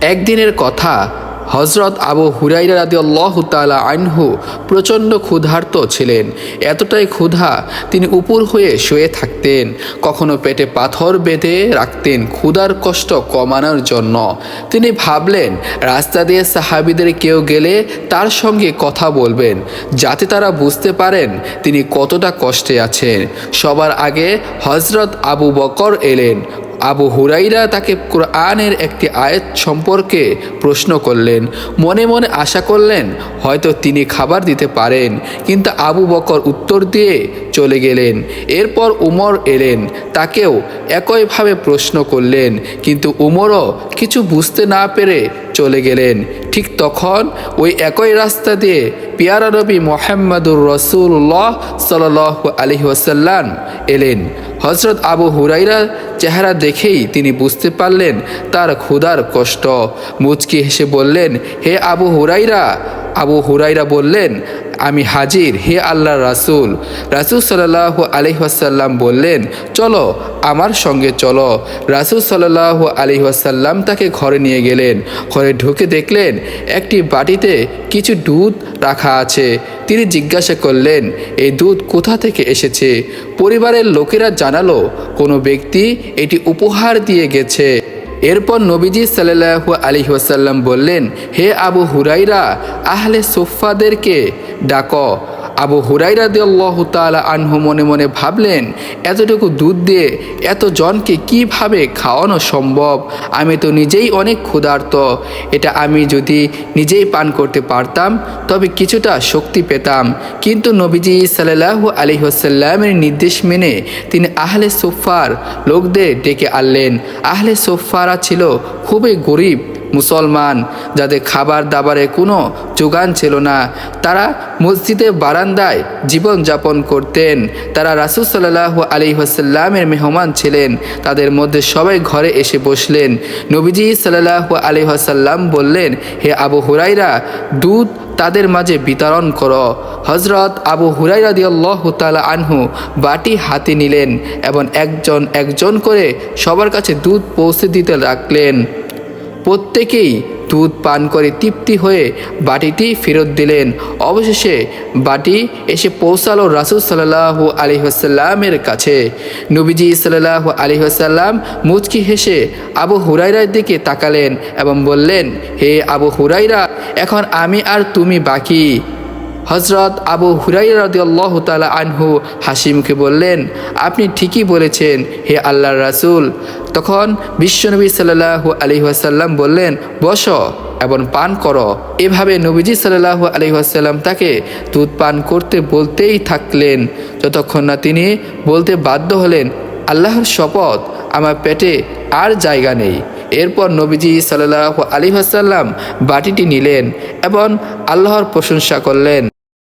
একদিনের কথা হজরত আবু হুরাইরা রাদি তালা আনহু প্রচণ্ড ক্ষুধার্ত ছিলেন। এতটাই ক্ষুধা তিনি উপর হয়ে শুয়ে থাকতেন। কখনো পেটে পাথর বেঁধে রাখতেন ক্ষুধার কষ্ট কমানোর জন্য। তিনি ভাবলেন, রাস্তা দিয়ে সাহাবিদের কেউ গেলে তার সঙ্গে কথা বলবেন, যাতে তারা বুঝতে পারেন তিনি কতটা কষ্টে আছেন। সবার আগে হজরত আবু বকর এলেন। আবু হুরাইরা তাকে কোরআনের একটি আয়াত সম্পর্কে প্রশ্ন করলেন। মনে মনে আশা করলেন, হয়তো তিনি খাবার দিতে পারেন, কিন্তু আবু বকর উত্তর দিয়ে চলে গেলেন। এরপর উমর এলেন, তাকেও একইভাবে প্রশ্ন করলেন, কিন্তু উমরও কিছু বুঝতে না পেরে চলে গেলেন। ঠিক তখন ওই একই রাস্তা দিয়ে পিয়ারা নবী মোহাম্মদুর রসুল্লাহ সাল আলহি ওসাল্লাম এলেন। হজরত আবু হুরাইরা চেহারা দেখেই তিনি বুঝতে পারলেন তার ক্ষুধার কষ্ট। মুচকি হেসে বললেন, হে আবু হুরাইরা আবু হুরাইরা বললেন আমি হাজির, হে আল্লাহ রাসুল। রাসুল সাল্লাহ আলহিহাসাল্লাম বললেন, চলো, আমার সঙ্গে চলো। রাসুল সাল্লাহ আলহিহাসাল্লাম তাকে ঘরে নিয়ে গেলেন। ঘরে ঢুকে দেখলেন, একটি বাটিতে কিছু দুধ রাখা আছে। তিনি জিজ্ঞাসা করলেন, এই দুধ কোথা থেকে এসেছে? পরিবারের লোকেরা জানালো, কোনো ব্যক্তি এটি উপহার দিয়ে গেছে। এরপর নবীজি সাল্লাহ আলী ওয়াসাল্লাম বললেন হে আবু হুরাইরা আহলে সোফাদেরকে ডাক। আবু হুরাইরা দিয়াল্লাহ তালা আনহু মনে মনে ভাবলেন, এতটুকু দুধ দিয়ে এত জনকে কীভাবে খাওয়ানো সম্ভব? আমি তো নিজেই অনেক ক্ষুধার্ত। এটা আমি যদি নিজেই পান করতে পারতাম, তবে কিছুটা শক্তি পেতাম। কিন্তু নবীজি সাল্লাহ আলী হোসাল্লামের নির্দেশ মেনে তিনি আহলে সোফার লোকদের ডেকে আনলেন। আহলে সোফারা ছিল খুবই গরিব মুসলমান, যাদের খাবার দাবারে কোনো যোগান ছিল না, তারা মসজিদে বারান্দায় জীবনযাপন করতেন। তারা রাসুল সাল্লাহ আলী হাসাল্লামের মেহমান ছিলেন। তাদের মধ্যে সবাই ঘরে এসে বসলেন। নবীজি সাল্লাহ আলী হাসাল্লাম বললেন, হে আবু হুরাইরা দুধ তাদের মাঝে বিতরণ কর। হজরত আবু হুরাইরা দিয়াল্লাহ তালা আনহু বাটি হাতে নিলেন এবং একজন একজন করে সবার কাছে দুধ পৌঁছে দিতে রাখলেন প্রত্যেকেই দুধ পান করে তৃপ্তি হয়ে বাটিটি ফেরত দিলেন। অবশেষে বাটি এসে পৌঁছালো রাসুল সাল্লাহ আলিহাসাল্লামের কাছে। নবীজি সাল্লাহ আলিহাসাল্লাম মুচকি হেসে আবু হুরাইরার দিকে তাকালেন এবং বললেন, হে আবু হুরাইরা এখন আমি আর তুমি বাকি। হজরত আবু হুরাইরাদিয়াল্লাহ তালা আনহু হাসি মুখে বললেন, আপনি ঠিকই বলেছেন, হে আল্লাহর রাসুল। তখন বিশ্বনবী সাল্লাহ আলী আসাল্লাম বললেন, বস এবং পান করো। এভাবে নবীজি সাল্লাহ আলী আসাল্লাম তাকে দুধ পান করতে বলতেই থাকলেন। যতক্ষণ না তিনি বলতে বাধ্য হলেন, আল্লাহর শপথ আমার পেটে আর জায়গা নেই। এরপর নবীজি সাল্লাহ আলী আসাল্লাম বাটিটি নিলেন এবং আল্লাহর প্রশংসা করলেন।